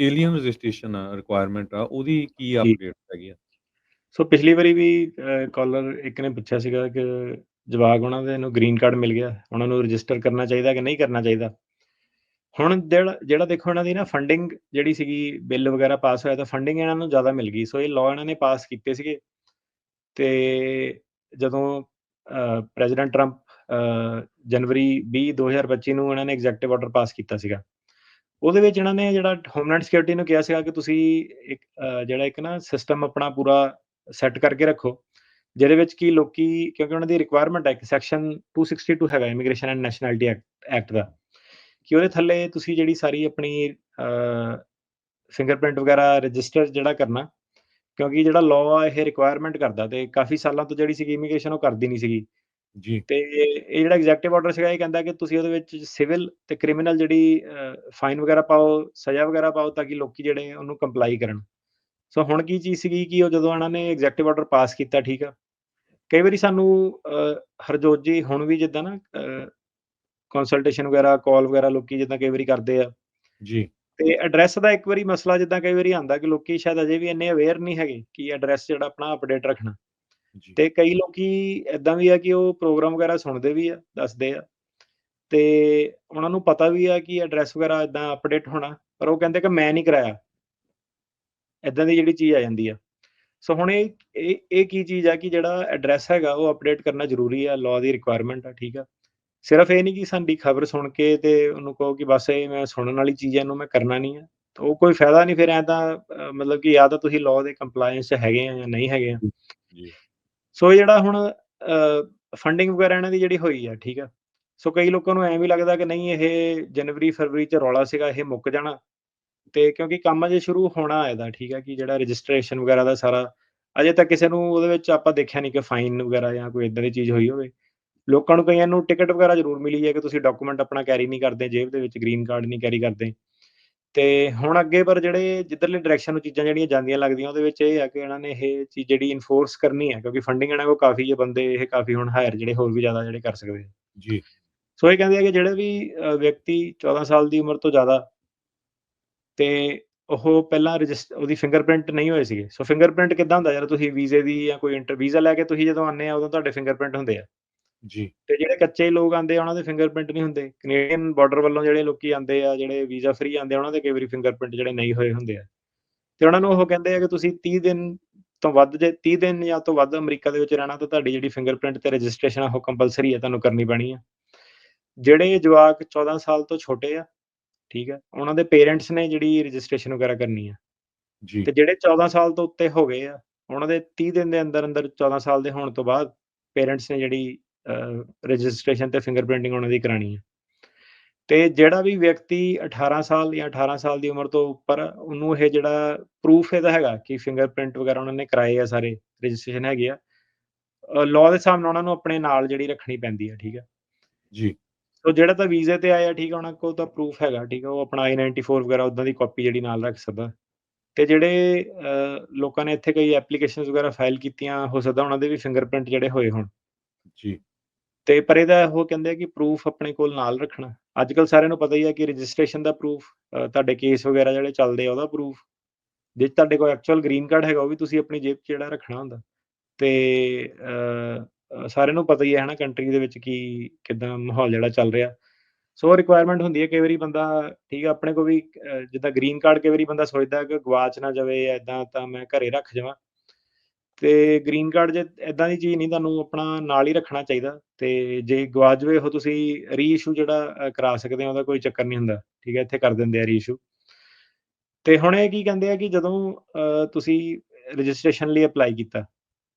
Alien registration ਆ, requirement ਆ, ਉਹਦੀ ਕੀ ਜੀ। ਅਪਡੇਟਸ ਹੈਗੀ ਆ? ਸੋ ਪਿਛਲੀ ਵਾਰੀ ਵੀ ਕਾਲਰ ਇੱਕ ਨੇ ਪੁੱਛਿਆ ਸੀਗਾ ਕਿ ਜਵਾਕ ਉਹਨਾਂ ਦੇ ਨੂੰ ਗ੍ਰੀਨ ਕਾਰਡ ਮਿਲ ਗਿਆ, ਉਹਨਾਂ ਨੂੰ ਰਜਿਸਟਰ ਕਰਨਾ ਚਾਹੀਦਾ ਕਿ ਨਹੀਂ ਕਰਨਾ ਚਾਹੀਦਾ? ਹੁਣ ਜਿਹੜਾ ਜਿਹੜਾ ਦੇਖੋ ਇਹਨਾਂ ਦੀ ਨਾ ਫੰਡਿੰਗ ਜਿਹੜੀ ਸੀਗੀ ਬਿੱਲ ਵਗੈਰਾ ਪਾਸ ਹੋਇਆ ਤਾਂ ਫੰਡਿੰਗ ਇਹਨਾਂ ਨੂੰ ਜ਼ਿਆਦਾ ਮਿਲ ਗਈ। ਸੋ ਇਹ ਲਾਅ ਇਹਨਾਂ ਨੇ ਪਾਸ ਕੀਤੇ ਸੀਗੇ। ਤੇ ਜਦੋਂ ਪ੍ਰੈਜ਼ੀਡੈਂਟ ਟਰੰਪ ਜਨਵਰੀ 20 2025 ਨੂੰ ਇਹਨਾਂ ਨੇ ਐਗਜ਼ੈਕਟਿਵ ਆਰਡਰ ਪਾਸ ਕੀਤਾ ਸੀਗਾ। ਉਹਦੇ ਵਿੱਚ ਇਹਨਾਂ ਨੇ ਜਿਹੜਾ ਹੋਮਲੈਂਡ ਸਿਕਿਉਰਿਟੀ ਨੂੰ ਕਿਹਾ ਸੀਗਾ ਕਿ ਤੁਸੀਂ ਇੱਕ ਜਿਹੜਾ ਇੱਕ ਨਾ ਸਿਸਟਮ ਆਪਣਾ ਪੂਰਾ ਸੈੱਟ ਕਰਕੇ ਰੱਖੋ, ਜਿਹਦੇ ਵਿੱਚ ਕਿ ਲੋਕੀ ਕਿਉਂਕਿ ਉਹਨਾਂ ਦੀ ਰਿਕੁਆਇਰਮੈਂਟ ਹੈ ਇੱਕ ਸੈਕਸ਼ਨ 262 ਹੈਗਾ immigration and nationality act act ਦਾ, ਕਿ ਉਹਦੇ ਥੱਲੇ ਤੁਸੀਂ ਜਿਹੜੀ ਸਾਰੀ ਆਪਣੀ ਫਿੰਗਰਪ੍ਰਿੰਟ ਵਗੈਰਾ ਰਜਿਸਟਰ ਜਿਹੜਾ ਕਰਨਾ, ਕਿਉਂਕਿ ਜਿਹੜਾ ਲਾਅ ਆ ਇਹ ਰਿਕੁਆਇਰਮੈਂਟ ਕਰਦਾ ਤੇ ਕਾਫੀ ਸਾਲਾਂ ਤੋਂ ਜਿਹੜੀ ਸੀਗੀ ਇਮੀਗ੍ਰੇਸ਼ਨ ਉਹ ਕਰਦੀ ਨਹੀਂ ਸੀਗੀ। ਜੀ। ਤੇ ਇਹ ਜਿਹੜਾ ਐਗਜ਼ੈਕਟਿਵ ਆਰਡਰ ਸੀਗਾ ਇਹ ਕਹਿੰਦਾ ਕਿ ਤੁਸੀਂ ਉਹਦੇ ਵਿੱਚ ਸਿਵਲ ਤੇ ਕ੍ਰਿਮੀਨਲ ਜਿਹੜੀ ਫਾਈਨ ਵਗੈਰਾ ਪਾਓ, ਸਜ਼ਾ ਵਗੈਰਾ ਪਾਓ ਤਾਂ ਕਿ ਲੋਕੀ ਜਿਹੜੇ ਉਹਨੂੰ ਕੰਪਲਾਈ ਕਰਨ। ਸੋ ਹੁਣ ਕੀ ਚੀਜ਼ ਸੀਗੀ ਕਿ ਉਹ ਜਦੋਂ ਇਹਨਾਂ ਨੇ ਐਗਜ਼ੈਕਟਿਵ ਆਰਡਰ ਪਾਸ ਕੀਤਾ ਠੀਕ ਆ। ਕਈ ਵਾਰੀ ਸਾਨੂੰ ਹਰਜੋਤ ਜੀ ਹੁਣ ਵੀ ਜਿੱਦਾਂ ਨਾ ਕੰਸਲਟੇਸ਼ਨ ਵਗੈਰਾ, ਕਾਲ ਵਗੈਰਾ ਲੋਕੀ ਜਿੱਦਾਂ ਕਈ ਵਾਰੀ ਕਰਦੇ ਆ। ਜੀ। ਤੇ ਐਡਰੈਸ ਦਾ ਇੱਕ ਵਾਰੀ ਮਸਲਾ ਜਿੱਦਾਂ ਕਈ ਵਾਰੀ ਆਂਦਾ ਕਿ ਲੋਕੀ ਸ਼ਾਇਦ ਅਜੇ ਵੀ ਇੰਨੇ ਅਵੇਅਰ ਨਹੀਂ ਹੈਗੇ ਕਿ ਐਡਰੈਸ ਜਿਹੜਾ ਆਪਣਾ ਅਪਡੇਟ ਰੱਖਣਾ। ਤੇ ਕਈ ਲੋਕੀ ਏਦਾਂ ਵੀ ਆ ਕਿ ਉਹ ਪ੍ਰੋਗਰਾਮ ਵਗੈਰਾ ਸੁਣਦੇ ਵੀ ਆ, ਦੱਸਦੇ ਆ। ਤੇ ਉਹਨਾਂ ਨੂੰ ਪਤਾ ਵੀ ਆ ਕਿ ਐਡਰੈਸ ਵਗੈਰਾ ਏਦਾਂ ਅਪਡੇਟ ਹੋਣਾ, ਪਰ ਉਹ ਕਹਿੰਦੇ ਕਿ ਮੈਂ ਨਹੀਂ ਕਰਾਇਆ। ਏਦਾਂ ਦੀ ਜਿਹੜੀ ਚੀਜ਼ ਆ ਜਾਂਦੀ ਆ। ਸੋ ਹੁਣ ਇਹ ਇਹ ਕੀ ਚੀਜ਼ ਆ ਕਿ ਜਿਹੜਾ ਐਡਰੈਸ ਹੈਗਾ ਉਹ ਅਪਡੇਟ ਕਰਨਾ ਜ਼ਰੂਰੀ ਆ, ਲਾਅ ਦੀ ਰਿਕੁਆਇਰਮੈਂਟ ਆ, ਠੀਕ ਆ। ਸਿਰਫ ਇਹ ਨਹੀਂ ਕਿ ਸਾਡੀ ਖਬਰ ਸੁਣ ਕੇ ਤੇ ਉਹਨੂੰ ਕਹੋ ਕਿ ਬਸ ਇਹ ਮੈਂ ਸੁਣਨ ਵਾਲੀ ਚੀਜ਼ ਹੈ, ਇਹਨੂੰ ਮੈਂ ਕਰਨਾ ਨਹੀਂ ਆ। ਤਾਂ ਉਹ ਕੋਈ ਫਾਇਦਾ ਨਹੀਂ ਫਿਰ ਐਂ ਤਾਂ ਮਤਲਬ ਕਿ ਜਾਂ ਤਾਂ ਤੁਸੀਂ ਲਾਅ ਦੇ ਕੰਪਲਾਇੰਸ 'ਚ ਹੈਗੇ ਆ ਜਾਂ ਨਹੀਂ ਹੈਗੇ ਆ। ਸੋ ਜਿਹੜਾ ਹੁਣ ਫੰਡਿੰਗ ਵਗੈਰਾ ਇਹਨਾਂ ਦੀ ਜਿਹੜੀ ਹੋਈ ਆ, ਠੀਕ ਆ। ਸੋ ਕਈ ਲੋਕਾਂ ਨੂੰ ਐਂ ਵੀ ਲੱਗਦਾ ਕਿ ਨਹੀਂ ਇਹ ਜਨਵਰੀ, ਫਰਵਰੀ 'ਚ ਰੌਲਾ ਸੀਗਾ ਇਹ ਮੁੱਕ ਜਾਣਾ। ਤੇ ਕਿਉਂਕਿ ਕੰਮ ਅਜੇ ਸ਼ੁਰੂ ਹੋਣਾ ਇਹਦਾ, ਠੀਕ ਹੈ ਕਿ ਜਿਹੜਾ ਰਜਿਸਟ੍ਰੇਸ਼ਨ ਵਗੈਰਾ ਦਾ ਸਾਰਾ ਅਜੇ ਤੱਕ ਕਿਸੇ ਨੂੰ ਉਹਦੇ ਵਿੱਚ ਆਪਾਂ ਦੇਖਿਆ ਨਹੀਂ ਕਿ ਫਾਈਨ ਵਗੈਰਾ ਜਾਂ ਕੋਈ ਏਦਾਂ ਦੀ ਚੀਜ਼ ਹੋਈ ਹੋਵੇ। ਲੋਕਾਂ ਨੂੰ ਕਈਆਂ ਨੂੰ ਟਿਕਟ ਵਗੈਰਾ ਜ਼ਰੂਰ ਮਿਲੀ ਹੈ ਕਿ ਤੁਸੀਂ ਡਾਕੂਮੈਂਟ ਆਪਣਾ ਕੈਰੀ ਨਹੀਂ ਕਰਦੇ ਜੇਬ ਦੇ ਵਿੱਚ, ਗ੍ਰੀਨ ਕਾਰਡ ਨਹੀਂ ਕੈਰੀ ਕਰਦੇ। ਤੇ ਹੁਣ ਅੱਗੇ ਪਰ ਜਿਹੜੇ ਜਿੱਧਰਲੀ ਡਾਇਰੈਕਸ਼ਨ ਨੂੰ ਚੀਜ਼ਾਂ ਜਿਹੜੀਆਂ ਜਾਂਦੀਆਂ ਲੱਗਦੀਆਂ ਉਹਦੇ ਵਿੱਚ ਇਹ ਆ ਕਿ ਇਹਨਾਂ ਨੇ ਇਹ ਚੀਜ਼ ਜਿਹੜੀ ਇਨਫੋਰਸ ਕਰਨੀ ਹੈ ਕਿਉਂਕਿ ਫੰਡਿੰਗ ਇਹਨਾਂ ਕੋਲ ਕਾਫੀ ਹੈ ਬੰਦੇ ਇਹ ਕਾਫੀ ਹੁਣ ਹਾਇਰ ਜਿਹੜੇ ਹੋਰ ਵੀ ਜ਼ਿਆਦਾ ਜਿਹੜੇ ਕਰ ਸਕਦੇ। ਜੀ। ਸੋ ਇਹ ਕਹਿੰਦੇ ਆ ਕਿ ਜਿਹੜੇ ਵੀ ਵਿਅਕਤੀ 14 ਸਾਲ ਦੀ ਉਮਰ ਤੋਂ ਜ਼ਿਆਦਾ ਤੇ ਉਹ ਪਹਿਲਾਂ ਰਜਿਸਟ ਉਹਦੀ ਫਿੰਗਰਪ੍ਰਿੰਟ ਨਹੀਂ ਹੋਏ ਸੀਗੇ। ਸੋ ਫਿੰਗਰਪ੍ਰਿੰਟ ਕਿੱਦਾਂ ਹੁੰਦਾ ਜਦੋਂ ਤੁਸੀਂ ਵੀਜ਼ੇ ਦੀ ਜਾਂ ਕੋਈ ਇੰਟਰ ਵੀਜ਼ਾ ਲੈ ਕੇ ਤੁਸੀਂ ਜਦੋਂ ਆਉਂਦੇ ਆ ਉਦੋਂ ਤੁਹਾਡੇ ਫਿੰਗਰਪ੍ਰਿੰਟ ਹੁੰਦੇ ਆ। ਜੀ। ਤੇ ਜਿਹੜੇ ਕੱਚੇ ਲੋਕ ਆਉਂਦੇ ਆ ਉਹਨਾਂ ਦੇ ਫਿੰਗਰਪ੍ਰਿੰਟ ਨਹੀਂ ਹੁੰਦੇ। ਕੈਨੇਡੀਅਨ ਬਾਰਡਰ ਵੱਲੋਂ ਜਿਹੜੇ ਲੋਕੀ ਆਉਂਦੇ ਆ, ਜਿਹੜੇ ਵੀਜ਼ਾ ਫ੍ਰੀ ਆਉਂਦੇ ਆ, ਉਹਨਾਂ ਦੇ ਕਈ ਵਾਰੀ ਫਿੰਗਰਪ੍ਰਿੰਟ ਜਿਹੜੇ ਨਹੀਂ ਹੋਏ ਹੁੰਦੇ ਆ। ਤੇ ਉਹਨਾਂ ਨੂੰ ਉਹ ਕਹਿੰਦੇ ਆ ਕਿ ਤੁਸੀਂ 30 ਦਿਨ ਤੋਂ ਵੱਧ ਜੇ 30 ਦਿਨ ਜਾਂ ਤੋਂ ਵੱਧ ਅਮਰੀਕਾ ਦੇ ਵਿੱਚ ਰਹਿਣਾ ਤਾਂ ਤੁਹਾਡੀ ਜਿਹੜੀ ਫਿੰਗਰਪ੍ਰਿੰਟ ਤੇ ਰਜਿਸਟ੍ਰੇਸ਼ਨ ਆ ਉਹ ਕੰਪਲਸਰੀ ਆ ਤੁਹਾਨੂੰ ਕਰਨੀ ਪੈਣੀ ਆ। ਜਿਹੜੇ ਜਵਾਕ 14 ਸਾਲ ਤੋਂ ਛੋਟੇ ਆ, ਠੀਕ ਆ, ਉਹਨਾਂ ਦੇ ਪੇਰੈਂਟਸ ਨੇ ਜਿਹੜੀ ਰਜਿਸਟ੍ਰੇਸ਼ਨ ਵਗੈਰਾ ਕਰਨੀ ਆ। ਜੀ। ਤੇ ਜਿਹੜੇ 14 ਸਾਲ ਤੋਂ ਉੱਤੇ ਹੋ ਗਏ ਆ, ਉਹਨਾਂ ਦੇ 30 ਦਿਨ ਦੇ ਅੰਦਰ-ਅੰਦਰ 14 ਸਾਲ ਦੇ ਹੋਣ ਤੋਂ ਬਾਅਦ ਪੇਰੈਂਟਸ ਨੇ ਜਿਹੜੀ ਰਜਿਸਟ੍ਰੇਸ਼ਨ ਤੇ ਫਿੰਗਰਪ੍ਰਿੰਟਿੰਗ ਉਹਨਾਂ ਦੀ ਕਰਾਣੀ ਆ। ਤੇ ਜਿਹੜਾ ਵੀ ਵਿਅਕਤੀ 18 ਸਾਲ ਜਾਂ 18 ਸਾਲ ਦੀ ਉਮਰ ਤੋਂ ਉੱਪਰ ਉਹਨੂੰ ਇਹ ਜਿਹੜਾ ਪ੍ਰੂਫ ਇਹਦਾ ਹੈਗਾ ਕਿ ਫਿੰਗਰਪ੍ਰਿੰਟ ਵਗੈਰਾ ਉਹਨਾਂ ਨੇ ਕਰਾਏ ਆ ਸਾਰੇ, ਰਜਿਸਟ੍ਰੇਸ਼ਨ ਹੈਗੀ ਆ। ਲਾਅ ਦੇ ਨਾਲ ਉਹਨਾਂ ਨੂੰ ਆਪਣੇ ਨਾਲ ਜਿਹੜੀ ਰੱਖਣੀ ਪੈਂਦੀ ਆ, ਠੀਕ ਆ। ਜੀ। ਸੋ ਜਿਹੜਾ ਤਾਂ ਵੀਜ਼ੇ ਤੇ ਆਏ ਆ, ਠੀਕ ਆ, ਉਹਨਾਂ ਕੋਲ ਤਾਂ ਪ੍ਰੂਫ ਹੈਗਾ, ਠੀਕ ਆ, ਉਹ ਆਪਣਾ I-94 ਵਗੈਰਾ ਓਦਾਂ ਦੀ ਕਾਪੀ ਜਿਹੜੀ ਨਾਲ ਰੱਖ ਸਕਦਾ। ਤੇ ਜਿਹੜੇ ਲੋਕਾਂ ਨੇ ਇੱਥੇ ਕਈ ਐਪਲੀਕੇਸ਼ਨਸ ਵਗੈਰਾ ਫਾਈਲ ਕੀਤੀਆਂ, ਹੋ ਸਕਦਾ ਉਹਨਾਂ ਦੇ ਵੀ ਫਿੰਗਰਪ੍ਰਿੰਟ ਜਿਹੜੇ ਹੋਏ ਹੋਣ। ਜੀ। ਤੇ ਪਰ ਇਹਦਾ ਉਹ ਕਹਿੰਦੇ ਆ ਕਿ ਪ੍ਰੂਫ ਆਪਣੇ ਕੋਲ ਨਾਲ ਰੱਖਣਾ। ਅੱਜ-ਕੱਲ੍ਹ ਸਾਰਿਆਂ ਨੂੰ ਪਤਾ ਹੀ ਆ ਕਿ ਰਜਿਸਟ੍ਰੇਸ਼ਨ ਦਾ ਪ੍ਰੂਫ, ਤੁਹਾਡੇ ਕੇਸ ਵਗੈਰਾ ਜਿਹੜੇ ਚੱਲਦੇ ਆ ਉਹਦਾ ਪ੍ਰੂਫ, ਜੇ ਤੁਹਾਡੇ ਕੋਲ ਐਕਚੁਅਲ ਗ੍ਰੀਨ ਕਾਰਡ ਹੈਗਾ ਉਹ ਵੀ ਤੁਸੀਂ ਆਪਣੀ ਜੇਬ 'ਚ ਜਿਹੜਾ ਰੱਖਣਾ ਹੁੰਦਾ। ਤੇ ਅ, ਸਾਰਿਆਂ ਨੂੰ ਪਤਾ ਹੀ ਹੈ ਹਨਾ ਕੰਟਰੀ ਦੇ ਵਿੱਚ ਕੀ ਕਿੱਦਾਂ ਮਾਹੌਲ ਜਿਹੜਾ ਚੱਲ ਰਿਹਾ। ਸੋ ਰਿਕੁਆਇਰਮੈਂਟ ਹੁੰਦੀ ਹੈ ਕਈ ਵਾਰੀ ਬੰਦਾ ਠੀਕ ਹੈ ਆਪਣੇ ਕੋਲ ਵੀ ਜਿੱਦਾਂ ਗ੍ਰੀਨ ਕਾਰਡ ਕਈ ਵਾਰੀ ਬੰਦਾ ਸੋਚਦਾ ਕਿ ਗਵਾਚ ਨਾ ਜਾਵੇ ਏਦਾਂ ਤਾਂ ਮੈਂ ਘਰੇ ਰੱਖ ਜਾਵਾਂ। ਤੇ ਗ੍ਰੀਨ ਕਾਰਡ ਜੇ ਏਦਾਂ ਦੀ ਚੀਜ਼ ਨਹੀਂ ਤੁਹਾਨੂੰ ਆਪਣਾ ਨਾਲ ਹੀ ਰੱਖਣਾ ਚਾਹੀਦਾ ਤੇ ਜੇ ਗਵਾਚ ਜਾਵੇ ਉਹ ਤੁਸੀਂ ਰੀਇਸ਼ੂ ਜਿਹੜਾ ਕਰਾ ਸਕਦੇ ਹੋ ਉਹਦਾ ਕੋਈ ਚੱਕਰ ਨਹੀਂ ਹੁੰਦਾ, ਠੀਕ ਹੈ, ਇੱਥੇ ਕਰ ਦਿੰਦੇ ਆ ਰੀਇਸ਼ੂ। ਤੇ ਹੁਣ ਇਹ ਕੀ ਕਹਿੰਦੇ ਆ ਕਿ ਜਦੋਂ ਤੁਸੀਂ ਰਜਿਸਟ੍ਰੇਸ਼ਨ ਲਈ ਅਪਲਾਈ ਕੀਤਾ,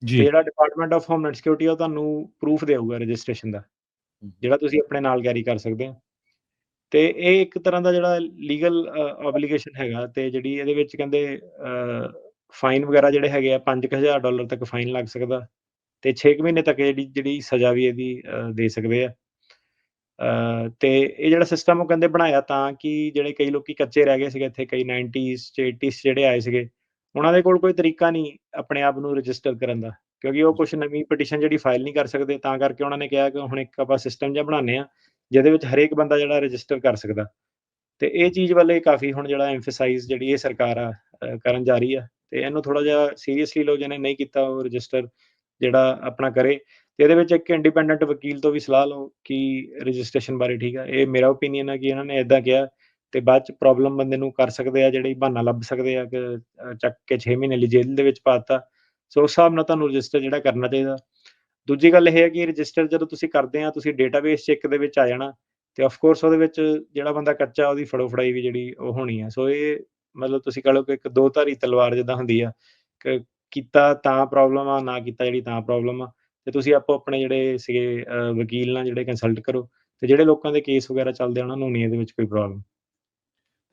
ਜੀ। ਜਿਹੜਾ ਡਿਪਾਰਟਮੈਂਟ ਆਫ ਹੋਮਲੈਂਡ ਸਿਕਿਉਰਿਟੀ ਉਹ ਤੁਹਾਨੂੰ ਪ੍ਰੂਫ ਦੇਊਗਾ ਰਜਿਸਟ੍ਰੇਸ਼ਨ ਦਾ, ਹੂੰ। ਜਿਹੜਾ ਤੁਸੀਂ ਆਪਣੇ ਨਾਲ ਕੈਰੀ ਕਰ ਸਕਦੇ ਹੋ। ਤੇ ਇਹ ਇੱਕ ਤਰ੍ਹਾਂ ਦਾ ਜਿਹੜਾ ਲੀਗਲ ਆਬਲੀਗੇਸ਼ਨ ਹੈਗਾ ਤੇ ਜਿਹੜੀ ਇਹਦੇ ਵਿੱਚ ਕਹਿੰਦੇ ਫਾਈਨ ਵਗੈਰਾ ਜਿਹੜੇ ਹੈਗੇ ਆ $5000 ਤੱਕ ਫਾਈਨ ਲੱਗ ਸਕਦਾ ਤੇ 6 ਕੁ ਮਹੀਨੇ ਤੱਕ ਇਹਦੀ ਜਿਹੜੀ ਸਜ਼ਾ ਵੀ ਇਹਦੀ ਦੇ ਸਕਦੇ ਆ। ਅ, ਤੇ ਇਹ ਜਿਹੜਾ ਸਿਸਟਮ ਉਹ ਕਹਿੰਦੇ ਬਣਾਇਆ ਤਾਂ ਕਿ ਜਿਹੜੇ ਕਈ ਲੋਕੀ ਕੱਚੇ ਰਹਿ ਗਏ ਸੀਗੇ ਇੱਥੇ ਕਈ 90s 'ਚ 80s ਜਿਹੜੇ ਆਏ ਸੀਗੇ, ਉਹਨਾਂ ਦੇ ਕੋਲ ਕੋਈ ਤਰੀਕਾ ਨਹੀਂ ਆਪਣੇ ਆਪ ਨੂੰ ਰਜਿਸਟਰ ਕਰਨ ਦਾ ਕਿਉਂਕਿ ਉਹ ਕੁਛ ਨਵੀਂ ਪਟੀਸ਼ਨ ਜਿਹੜੀ ਫਾਈਲ ਨਹੀਂ ਕਰ ਸਕਦੇ ਤਾਂ ਕਰਕੇ ਉਹਨਾਂ ਨੇ ਕਿਹਾ ਕਿ ਹੁਣ ਇੱਕ ਆਪਾਂ ਸਿਸਟਮ ਜਿਹਾ ਬਣਾਉਂਦੇ ਆ, ਜਿਹਦੇ ਵਿੱਚ ਹਰੇਕ ਬੰਦਾ ਜਿਹੜਾ ਰਜਿਸਟਰ ਕਰ ਸਕਦਾ। ਤੇ ਇਹ ਚੀਜ਼ ਵੱਲ ਕਾਫ਼ੀ ਹੁਣ ਜਿਹੜਾ ਐਮਫਸਾਈਜ਼ ਜਿਹੜੀ ਇਹ ਸਰਕਾਰ ਆ ਕਰਨ ਜਾ ਰਹੀ ਆ ਤੇ ਇਹਨੂੰ ਥੋੜਾ ਜਿਹਾ ਸੀਰੀਅਸਲੀ ਲਓ ਜਿਹਨੇ ਨਹੀਂ ਕੀਤਾ ਉਹ ਰਜਿਸਟਰ ਜਿਹੜਾ ਆਪਣਾ ਕਰੇ ਤੇ ਇਹਦੇ ਵਿੱਚ ਇੱਕ ਇੰਡੀਪੈਂਡੈਂਟ ਵਕੀਲ ਤੋਂ ਵੀ ਸਲਾਹ ਲਓ ਕਿ ਰਜਿਸਟ੍ਰੇਸ਼ਨ ਬਾਰੇ ਠੀਕ ਆ। ਇਹ ਮੇਰਾ ਓਪੀਨੀਅਨ ਆ ਕਿ ਇਹਨਾਂ ਨੇ ਇਦਾਂ ਕਿਹਾ ਤੇ ਬਾਅਦ ਚ ਪ੍ਰੋਬਲਮ ਬੰਦੇ ਨੂੰ ਕਰ ਸਕਦੇ ਆ, ਜਿਹੜੀ ਬਹਾਨਾ ਲੱਭ ਸਕਦੇ ਆ ਕਿ ਚੱਕ ਕੇ 6 ਮਹੀਨੇ ਲਈ ਜੇਲ੍ਹ ਦੇ ਵਿੱਚ ਪਾਤਾ ਸੋ ਉਸ ਹਿਸਾਬ ਨਾਲ ਤੁਹਾਨੂੰ ਰਜਿਸਟਰ ਜਿਹੜਾ ਕਰਨਾ ਚਾਹੀਦਾ। ਦੂਜੀ ਗੱਲ ਇਹ ਹੈ ਕਿ ਰਜਿਸਟਰ ਜਦੋਂ ਤੁਸੀਂ ਕਰਦੇ ਆ, ਤੁਸੀਂ ਡੇਟਾਬੇਸ 'ਚ ਇੱਕ ਦੇ ਵਿੱਚ ਆ ਜਾਣਾ ਤੇ ਆਫ ਕੋਰਸ ਉਹਦੇ ਵਿੱਚ ਜਿਹੜਾ ਬੰਦਾ ਕੱਚਾ ਉਹਦੀ ਫੜੋ ਫੜਾਈ ਵੀ ਜਿਹੜੀ ਉਹ ਹੋਣੀ ਆ। ਸੋ ਇਹ ਮਤਲਬ ਤੁਸੀਂ ਕਹ ਲਓ ਕਿ ਇੱਕ ਦੋ ਧਾਰੀ ਤਲਵਾਰ ਜਿੱਦਾਂ ਹੁੰਦੀ ਆ ਕਿ ਕੀਤਾ ਤਾਂ ਪ੍ਰੋਬਲਮ ਆ ਨਾ ਕੀਤਾ ਜਿਹੜੀ ਤਾਂ ਪ੍ਰੋਬਲਮ ਆ ਤੇ ਤੁਸੀਂ ਆਪੋ ਆਪਣੇ ਜਿਹੜੇ ਸੀਗੇ ਵਕੀਲ ਨਾਲ ਜਿਹੜੇ ਕੰਸਲਟ ਕਰੋ ਤੇ ਜਿਹੜੇ ਲੋਕਾਂ ਦੇ ਕੇਸ ਵਗੈਰਾ ਚੱਲਦੇ ਆ ਉਹਨਾਂ ਨੂੰ ਨਹੀਂ ਇਹਦੇ ਵਿੱਚ ਕੋਈ ਪ੍ਰੋਬਲਮ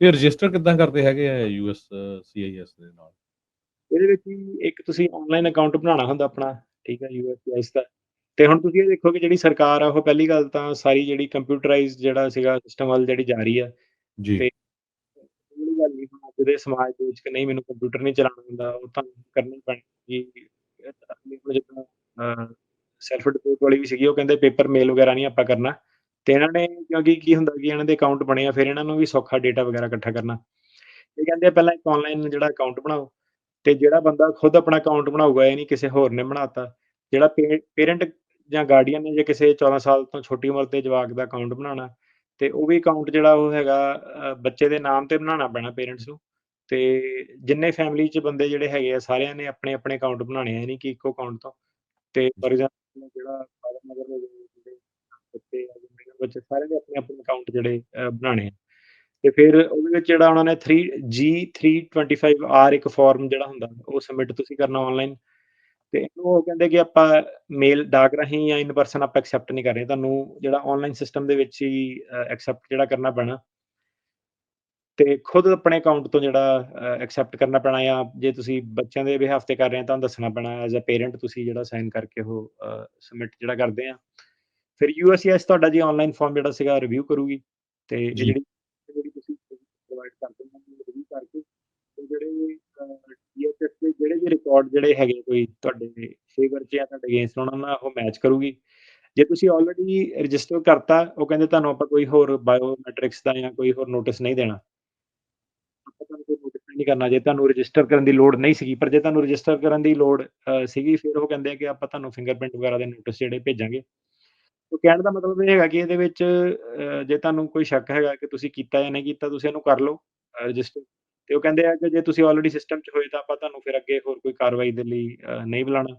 ਤੇ ਰਜਿਸਟਰ ਕਿੱਦਾਂ ਕਰਦੇ ਹੈਗੇ ਆ ਯੂਐਸ ਸੀਆਈਐਸ ਦੇ ਨਾਲ? ਇਹਦੇ ਵਿੱਚ ਇੱਕ ਤੁਸੀਂ ਆਨਲਾਈਨ ਅਕਾਊਂਟ ਬਣਾਉਣਾ ਹੁੰਦਾ ਆਪਣਾ ਠੀਕ ਹੈ ਯੂਐਸਆਈਐਸ ਦਾ। ਤੇ ਹੁਣ ਤੁਸੀਂ ਇਹ ਦੇਖੋ ਕਿ ਜਿਹੜੀ ਸਰਕਾਰ ਆ ਉਹ ਪਹਿਲੀ ਗੱਲ ਤਾਂ ਸਾਰੀ ਜਿਹੜੀ ਕੰਪਿਊਟਰਾਈਜ਼ਡ ਜਿਹੜਾ ਸੀਗਾ ਸਿਸਟਮ ਵੱਲ ਜਿਹੜੀ ਜਾ ਰਹੀ ਆ ਜੀ। ਤੇ ਗੱਲ ਸਮਾਜ ਦੇ ਵਿੱਚ ਕਿ ਨਹੀਂ ਮੈਨੂੰ ਕੰਪਿਊਟਰ ਨਹੀਂ ਚਲਾਉਣਾ ਆਉਂਦਾ ਉਹ ਤਾਂ ਕਰਨਾ ਹੀ ਕਿ ਜਿੱਦਾਂ ਸੈਲਫ ਰਿਪੋਰਟ ਵਾਲੀ ਵੀ ਸੀਗੀ, ਉਹ ਕਹਿੰਦੇ ਪੇਪਰ ਮੇਲ ਵਗੈਰਾ ਨਹੀਂ ਆਪਾਂ ਕਰਨਾ। ਤੇ ਇਹਨਾਂ ਨੇ ਕਿਉਂਕਿ ਕੀ ਹੁੰਦਾ ਕਿ ਇਹਨਾਂ ਦੇ ਅਕਾਊਂਟ ਬਣੇ ਆ, ਫਿਰ ਇਹਨਾਂ ਨੂੰ ਵੀ ਸੌਖਾ ਡੇਟਾ ਵਗੈਰਾ ਇਕੱਠਾ ਕਰਨਾ। ਇਹ ਕਹਿੰਦੇ ਪਹਿਲਾਂ ਇੱਕ ਆਨਲਾਈਨ ਜਿਹੜਾ ਅਕਾਊਂਟ ਬਣਾਓ, ਤੇ ਜਿਹੜਾ ਬੰਦਾ ਖੁਦ ਆਪਣਾ ਅਕਾਊਂਟ ਬਣਾਊਗਾ, ਇਹ ਨਹੀਂ ਕਿਸੇ ਹੋਰ ਨੇ ਬਣਾਤਾ। ਜਿਹੜਾ ਪੇਰੈਂਟ ਜਾਂ ਗਾਰਡੀਅਨ ਨੇ ਜੇ ਕਿਸੇ 14 ਸਾਲ ਤੋਂ ਛੋਟੀ ਉਮਰ ਦੇ ਜਵਾਕ ਦਾ ਅਕਾਊਂਟ ਬਣਾਉਣਾ, ਤੇ ਉਹ ਵੀ ਅਕਾਊਂਟ ਜਿਹੜਾ ਉਹ ਹੈਗਾ ਬੱਚੇ ਦੇ ਨਾਮ ਤੇ ਬਣਾਉਣਾ ਪੈਣਾ ਪੇਰੈਂਟਸ ਨੂੰ। ਤੇ ਜਿੰਨੇ ਫੈਮਿਲੀ 'ਚ ਬੰਦੇ ਜਿਹੜੇ ਹੈਗੇ ਆ ਸਾਰਿਆਂ ਨੇ ਆਪਣੇ ਆਪਣੇ ਅਕਾਊਂਟ ਬਣਾਉਣੇ ਆ ਨਹੀਂ ਕਿ ਇੱਕੋ ਅਕਾਊਂਟ ਤੋਂ। ਤੇ ਫੋਰ ਐਗਜ਼ਾਮਪਲ ਜਿਹੜਾ ਫਾਦਰ ਮਦਰ ਹੋ ਜਿਹੜੇ ਬੱਚੇ ਆ ਜਿਹੜੇ ਬੱਚੇ ਸਾਰਿਆਂ ਦੇ ਆਪਣੇ ਆਪਣੇ ਅਕਾਊਂਟ ਜਿਹੜੇ ਅ, ਆ। ਤੇ ਫਿਰ ਉਹਦੇ ਵਿੱਚ ਜਿਹੜਾ ਉਹਨਾਂ ਨੇ 3G325R ਇੱਕ ਫਾਰਮ ਜਿਹੜਾ ਹੁੰਦਾ ਉਹ ਸਬਮਿਟ ਤੁਸੀਂ ਕਰਨਾ ਆਨਲਾਈਨ ਤੇ ਇਹਨੂੰ ਉਹ ਕਹਿੰਦੇ ਕਿ ਆਪਾਂ ਮੇਲ ਡਾਕ ਰਾਹੀਂ ਜਾਂ ਇਨ ਪਰਸਨ ਆਪਾਂ ਐਕਸੈਪਟ ਨਹੀਂ ਕਰ ਰਹੇ। ਤੁਹਾਨੂੰ ਜਿਹੜਾ ਆਨਲਾਈਨ ਸਿਸਟਮ ਦੇ ਵਿੱਚ ਹੀ ਐਕਸੈਪਟ ਜਿਹੜਾ ਕਰਨਾ ਪੈਣਾ। ਤੇ ਖੁਦ ਆਪਣੇ ਅਕਾਊਂਟ ਤੋਂ ਜਿਹੜਾ ਐਕਸੈਪਟ ਕਰਨਾ ਪੈਣਾ ਜਾਂ ਜੇ ਤੁਸੀਂ ਬੱਚਿਆਂ ਦੇ ਬਿਹਾਫ ਤੇ ਕਰ ਰਹੇ ਆ ਤਾਂ ਦੱਸਣਾ ਪੈਣਾ ਐਜ਼ ਅ ਪੇਰੈਂਟ ਤੁਸੀਂ ਜਿਹੜਾ ਸਾਈਨ ਕਰਕੇ ਉਹ ਸਬਮਿਟ ਜਿਹੜਾ ਕਰਦੇ ਆ। ਫਿਰ ਯੂਐਸਸੀਐਸ ਤੁਹਾਡਾ ਜੀ ਆਨਲਾਈਨ ਫਾਰਮ ਜਿਹੜਾ ਸੀਗਾ ਰਿਵਿਊ ਕਰੂਗੀ ਤੇ ਇਹ। ਜਿਹੜੀ ਜਿਹੜੀ ਤੁਸੀਂ ਪ੍ਰੋਵਾਈਡ ਕਰਦੇ ਹੋ ਰਿਵਿਊ ਕਰਕੇ ਤੇ ਜਿਹੜੇ ਡੀਐਸਐਸ ਦੇ ਜਿਹੜੇ ਵੀ ਰਿਕਾਰਡ ਜਿਹੜੇ ਹੈਗੇ ਕੋਈ ਤੁਹਾਡੇ ਫੇਵਰ 'ਚ ਜਾਂ ਤੁਹਾਡੇ ਅਗੇਂਸਟ ਉਹਨਾਂ ਨਾਲ ਉਹ ਮੈਚ ਕਰੂਗੀ। ਜੇ ਤੁਸੀਂ ਆਲਰੇਡੀ ਰਜਿਸਟਰ ਕਰਤਾ ਉਹ ਕਹਿੰਦੇ ਤੁਹਾਨੂੰ ਆਪਾਂ ਕੋਈ ਹੋਰ ਬਾਇਓਮੈਟ੍ਰਿਕਸ ਦਾ ਜਾਂ ਕੋਈ ਹੋਰ ਨੋਟਿਸ ਨਹੀਂ ਦੇਣਾ। ਤੁਹਾਨੂੰ ਕੋਈ ਨੋਟਿਸ ਨਹੀਂ ਕਰਨਾ, ਜੇ ਤੁਹਾਨੂੰ ਰਜਿਸਟਰ ਕਰਨ ਦੀ ਲੋੜ ਨਹੀਂ ਸੀਗੀ, ਪਰ ਜੇ ਤੁਹਾਨੂੰ ਰਜਿਸਟਰ ਕਰਨ ਦੀ ਲੋੜ ਸੀਗੀ, ਫਿਰ ਉਹ ਕਹਿੰਦੇ ਆ ਕਿ ਆਪਾਂ ਤੁਹਾਨੂੰ ਫਿੰਗਰਪ੍ਰਿੰਟ ਵਗੈਰਾ ਦੇ ਨੋਟਿਸ ਜਿਹੜੇ ਭੇਜਾਂਗੇ। ਉਹ ਕਹਿਣ ਦਾ ਮਤਲਬ ਇਹ ਹੈਗਾ ਕਿ ਇਹਦੇ ਵਿੱਚ ਜੇ ਤੁਹਾਨੂੰ ਕੋਈ ਸ਼ੱਕ ਹੈਗਾ ਕਿ ਤੁਸੀਂ ਕੀਤਾ ਜਾਂ ਨਹੀਂ ਕੀਤਾ, ਤੁਸੀਂ ਇਹਨੂੰ ਕਰ ਲਓ ਰਜਿਸਟਰ ਤੇ ਉਹ ਕਹਿੰਦੇ ਆ ਕਿ ਜੇ ਤੁਸੀਂ ਆਲਰੇਡੀ ਸਿਸਟਮ 'ਚ ਹੋਏ ਤਾਂ ਆਪਾਂ ਤੁਹਾਨੂੰ ਫਿਰ ਅੱਗੇ ਹੋਰ ਕੋਈ ਕਾਰਵਾਈ ਦੇ ਲਈ ਨਹੀਂ ਬੁਲਾਉਣਾ।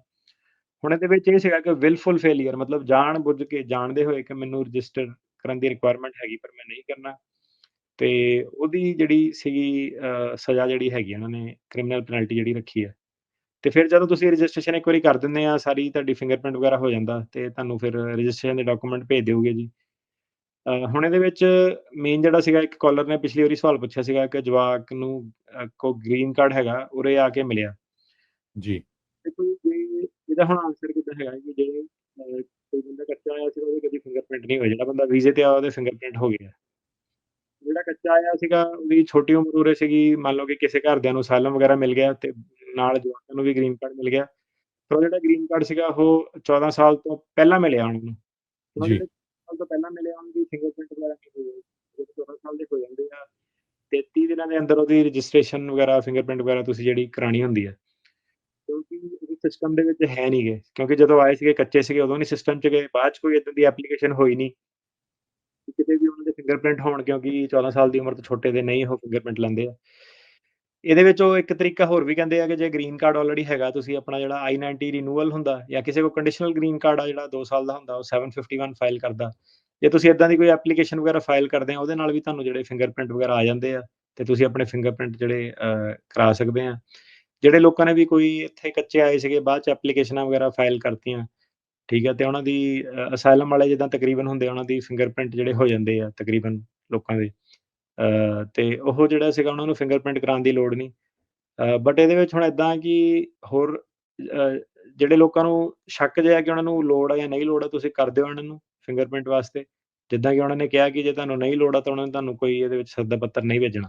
ਹੁਣ ਇਹਦੇ ਵਿੱਚ ਇਹ ਸੀਗਾ ਕਿ ਵਿਲਫੁਲ ਫੇਲਿਅਰ ਮਤਲਬ ਜਾਣ ਬੁੱਝ ਕੇ ਜਾਣਦੇ ਹੋਏ ਕਿ ਮੈਨੂੰ ਰਜਿਸਟਰ ਕਰਨ ਦੀ ਰਿਕੁਆਇਰਮੈਂਟ ਹੈਗੀ, ਪਰ ਮੈਂ ਨਹੀਂ ਕਰਨਾ। ਤੇ ਉਹਦੀ ਜਿਹੜੀ ਸੀਗੀ ਅ, ਸਜ਼ਾ ਜਿਹੜੀ ਹੈਗੀ ਉਹਨਾਂ ਨੇ ਕ੍ਰਿਮੀਨਲ ਪੈਨਲਟੀ ਜਿਹੜੀ ਰੱਖੀ ਹੈ ਤੇ ਫਿਰ ਜਦੋਂ ਤੁਸੀਂ ਰਜਿਸਟ੍ਰੇਸ਼ਨ ਇੱਕ ਵਾਰੀ ਕਰ ਦਿੰਦੇ ਆ ਸਾਰੀ ਤੁਹਾਡੀ ਫਿੰਗਰਪ੍ਰਿੰਟ ਵਗੈਰਾ ਹੋ ਜਾਂਦਾ ਤੇ ਤੁਹਾਨੂੰ ਫਿਰ ਰਜਿਸਟ੍ਰੇਸ਼ਨ ਦੇ ਡਾਕੂਮੈਂਟ ਭੇਜ ਦਿਓਗੇ ਜੀ। ਅ, ਹੁਣ ਇਹਦੇ ਵਿੱਚ ਮੇਨ ਜਿਹੜਾ ਸੀਗਾ ਇੱਕ ਕਾਲਰ ਨੇ ਪਿਛਲੀ ਵਾਰੀ ਸਵਾਲ ਪੁੱਛਿਆ ਸੀਗਾ ਕਿ ਜਵਾਕ ਨੂੰ ਅ, ਕੋ ਗ੍ਰੀਨ ਕਾਰਡ ਹੈਗਾ ਉਰੇ ਆ ਕੇ ਮਿਲਿਆ। ਜੀ। ਦੇਖੋ ਜੀ ਜੇ ਇਹਦਾ ਹੁਣ ਆਨਸਰ ਕਿੱਦਾਂ ਹੈਗਾ ਕਿ ਜੇ ਅ, ਕੋਈ ਬੰਦਾ ਕੱਚਾ ਆਇਆ ਸੀ ਉਹਦੇ ਕਦੀ ਫਿੰਗਰਪ੍ਰਿੰਟ ਨਹੀਂ ਹੋਇਆ ਜਿਹੜਾ ਬੰਦਾ ਵੀਜ਼ੇ ਤੇ ਆਇਆ ਉਹਦੇ ਫਿੰਗਰਪ੍ਰਿੰਟ ਹੋ ਗਿਆ ਜਿਹੜਾ ਕੱਚਾ ਆਇਆ ਸੀਗਾ ਉਹਦੀ ਛੋਟੀ ਉਮਰ ਉਰੇ ਸੀਗੀ। ਮੰਨ ਲਓ ਕਿ ਕਿਸੇ ਘਰਦਿਆਂ ਨੂੰ ਅਸਾਈਲਮ ਵਗੈਰਾ ਮਿਲ ਗਿਆ ਤੇ ਨਾਲ ਜਵਾਕਾਂ ਨੂੰ ਵੀ ਗ੍ਰੀਨ ਕਾਰਡ ਮਿਲ ਗਿਆ। ਪਰ ਉਹ ਜਿਹੜਾ ਗ੍ਰੀਨ ਕਾਰਡ ਸੀਗਾ ਉਹ 14 ਸਾਲ ਤੋਂ ਪਹਿਲਾਂ ਮਿਲਿਆ ਉਹਨਾਂ। ਨੂੰ ਜੀ। ਸਾਲ ਤੋਂ ਪਹਿਲਾਂ ਮਿਲਿਆ ਉਹਨਾਂ ਦੀ ਫਿੰਗਰਪ੍ਰਿੰਟ ਵਗੈਰਾ ਨਹੀਂ ਹੋਈ ਜਦੋਂ 14 ਸਾਲ ਦੇ ਹੋ ਜਾਂਦੇ ਆ 33 ਦਿਨਾਂ ਦੇ ਅੰਦਰ ਉਹਦੀ ਰਜਿਸਟ੍ਰੇਸ਼ਨ ਵਗੈਰਾ ਫਿੰਗਰਪ੍ਰਿੰਟ ਵਗੈਰਾ ਤੁਸੀਂ ਜਿਹੜੀ ਕਰਾਣੀ ਹੁੰਦੀ ਹੈ ਕਿਉਂਕਿ ਉਹ ਸਿਸਟਮ ਦੇ ਵਿੱਚ ਹੈ ਨਹੀਂਗੇ ਕਿਉਂਕਿ ਜਦੋਂ ਆਏ ਸੀਗੇ ਕੱਚੇ ਸੀਗੇ ਉਦੋਂ ਨਹੀਂ ਸਿਸਟਮ 'ਚ ਗਏ। ਬਾਅਦ 'ਚ ਕੋਈ ਇਦਾਂ ਦੀ ਐਪਲੀਕੇਸ਼ਨ ਹੋਈ ਨਹੀਂ ਕਿ ਕਿਤੇ ਵੀ ਉਹਨਾਂ ਦੇ ਫਿੰਗਰਪ੍ਰਿੰਟ ਹੋਣ ਕਿਉਂਕਿ 14 ਸਾਲ ਦੀ ਉਮਰ ਤੋਂ ਛੋਟੇ ਦੇ ਨਹੀਂ ਉਹ ਫਿੰਗਰਪ੍ਰਿੰਟ ਲੈਂਦੇ ਆ। ਇਹਦੇ ਵਿੱਚ ਉਹ ਇੱਕ ਤਰੀਕਾ ਹੋਰ ਵੀ ਕਹਿੰਦੇ ਆ ਕਿ ਜੇ ਗ੍ਰੀਨ ਕਾਰਡ ਆਲਰੇਡੀ ਹੈਗਾ, ਤੁਸੀਂ ਆਪਣਾ ਜਿਹੜਾ I90 ਰਿਨਿਊਅਲ ਹੁੰਦਾ ਜਾਂ ਕਿਸੇ ਕੋ ਕੰਡੀਸ਼ਨਲ ਗ੍ਰੀਨ ਕਾਰਡ ਆ ਜਿਹੜਾ 2 ਸਾਲ ਦਾ ਹੁੰਦਾ, ਉਹ 751 ਫਾਈਲ ਕਰਦਾ। ਜੇ ਤੁਸੀਂ ਇਦਾਂ ਦੀ ਕੋਈ ਐਪਲੀਕੇਸ਼ਨ ਵਗੈਰਾ ਫਾਈਲ ਕਰਦੇ ਆ, ਉਹਦੇ ਨਾਲ ਵੀ ਤੁਹਾਨੂੰ ਜਿਹੜੇ ਫਿੰਗਰਪ੍ਰਿੰਟ ਵਗੈਰਾ ਆ ਜਾਂਦੇ ਆ ਤੇ ਤੁਸੀਂ ਆਪਣੇ ਫਿੰਗਰਪ੍ਰਿੰਟ ਜਿਹੜੇ ਕਰਾ ਸਕਦੇ ਆ। ਜਿਹੜੇ ਲੋਕਾਂ ਨੇ ਵੀ ਕੋਈ ਇੱਥੇ ਕੱਚੇ ਆਏ ਸੀਗੇ, ਬਾਅਦ ਚ ਐਪਲੀਕੇਸ਼ਨਾਂ ਵਗੈਰਾ ਫਾਈਲ ਕਰਤੀਆਂ ਠੀਕ ਹੈ ਤੇ ਉਹਨਾਂ ਦੀ ਅਸਾਈਲਮ ਵਾਲੇ ਜਿੱਦਾਂ ਤਕਰੀਬਨ ਹੁੰਦੇ ਆ ਉਹਨਾਂ ਦੀ ਫਿੰਗਰਪ੍ਰਿੰਟ ਜਿਹੜੇ ਹੋ ਜਾਂਦੇ ਆ ਤਕਰੀਬਨ ਲੋਕਾਂ ਦੇ। ਅ, ਤੇ ਉਹ ਜਿਹੜਾ ਸੀਗਾ ਉਹਨਾਂ ਨੂੰ ਫਿੰਗਰਪ੍ਰਿੰਟ ਕਰਾਉਣ ਦੀ ਲੋੜ ਨਹੀਂ। ਬਟ ਇਹਦੇ ਵਿੱਚ ਹੁਣ ਇਦਾਂ ਕਿ ਹੋਰ ਜਿਹੜੇ ਲੋਕਾਂ ਨੂੰ ਸ਼ੱਕ ਜਿਹਾ ਕਿ ਉਹਨਾਂ ਨੂੰ ਲੋੜ ਆ ਜਾਂ ਨਹੀਂ ਲੋੜ ਆ ਤੁਸੀਂ ਕਰ ਦਿਓ ਉਹਨਾਂ ਨੂੰ ਫਿੰਗਰਪ੍ਰਿੰਟ ਵਾਸਤੇ। ਜਿੱਦਾਂ ਕਿ ਉਹਨਾਂ ਨੇ ਕਿਹਾ ਕਿ ਜੇ ਤੁਹਾਨੂੰ ਨਹੀਂ ਲੋੜ ਆ ਤਾਂ ਉਹਨਾਂ ਨੇ ਤੁਹਾਨੂੰ ਕੋਈ ਇਹਦੇ ਵਿੱਚ ਸੱਦਾ ਪੱਤਰ ਨਹੀਂ ਭੇਜਣਾ।